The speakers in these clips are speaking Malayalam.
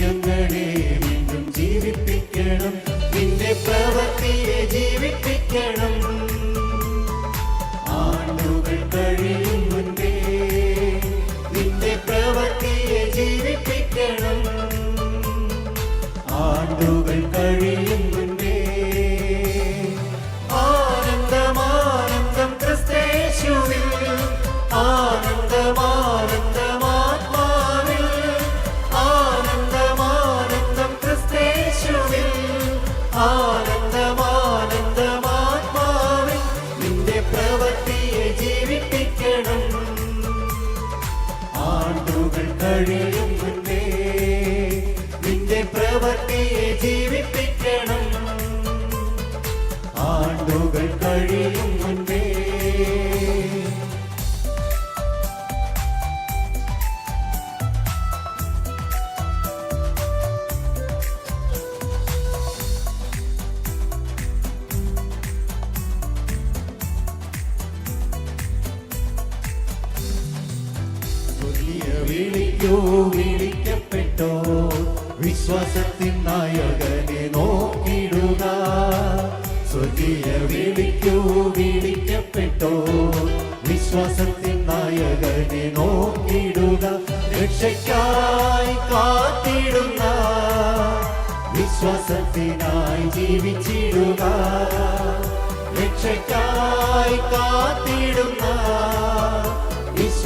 ഞങ്ങളെ വീണ്ടും ജീവിപ്പിക്കണം. നിന്റെ ആണ്ടുകൾ കഴിയും മുന്നേ. നിന്റെ പ്രവൃത്തിയെ ജീവിപ്പിക്കണം. ആണ്ടുകൾ കഴിയും വിളിക്കോ വിളിക്കപ്പെട്ടോ. വിശ്വാസത്തിൻ നായകനെ നോക്കിടുക സ്വർഗീയ വിളിക്കോ വിളിക്കപ്പെട്ടോ. വിശ്വാസത്തിൻ നായകനെ നോക്കിടുക രക്ഷയ്ക്കായി കാത്തിടുക വിശ്വാസത്തിനായി ജീവിച്ചിടുക. രക്ഷയ്ക്കായി കാത്തിടുന്ന.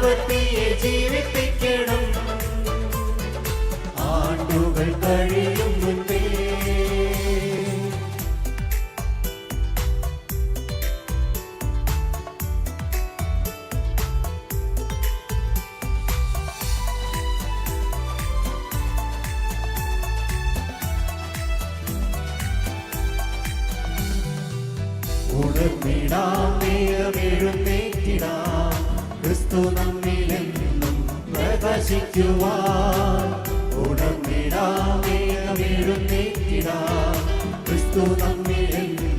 പ്രവൃത്തിയെ ജീവിപ്പിക്കണം. ആണ്ടുകൾ കഴിയും മുൻപേ. ഉണർന്നിടാം ക്രിസ്തു നമ്മിലെന്നും പ്രകാശിക്കുവാൻ. ഉണർന്നിടാം നേരമെഴുന്നേറ്റിടാം ക്രിസ്തു നമ്മിലെന്നും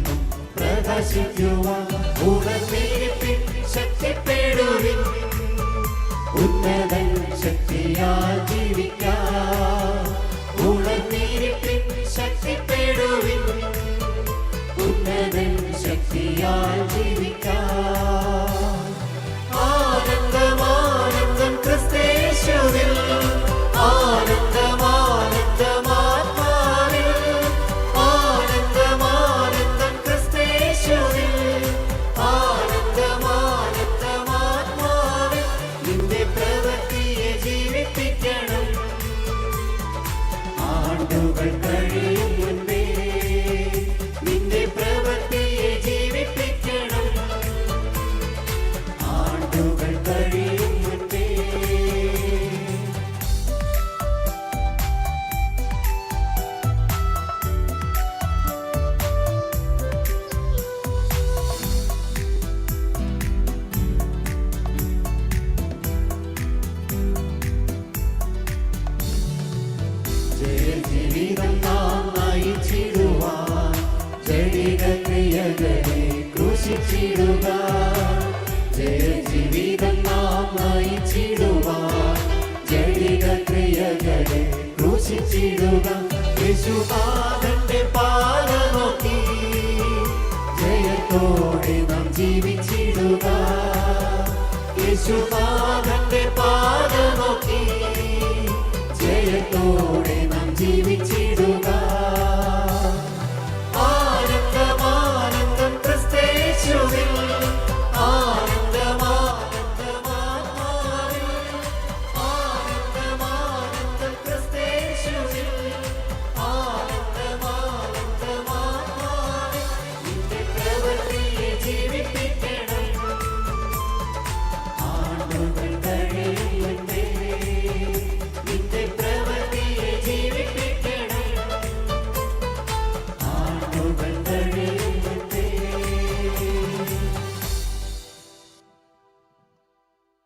പ്രകാശിക്കുവാൻ. ഉണർന്നിരിപ്പിൻ ശക്തിപ്പെടുവിൻ ഉന്നതൻ ശക്തിയാൽ ജീവിക്കാം ഉണർന്നിരിപ്പിൻ ശക്തിപ്പെടുവിൻ ഉന്നതൻ ശക്തിയാൽ ജയജീവിതം നാം നയിച്ചിടുവാൻ ജടിക ജയജീവിതം നാം നയിച്ചിടുവാൻ ജടിക ക്രിയകളെ ക്രൂശിച്ചിടുക. ജയത്തോടെ നാം ജീവിച്ചിടുക. യേശുനാഥന്റെ പാത നോക്കി. ജയത്തോടെ നാം ജീവിച്ചിടുക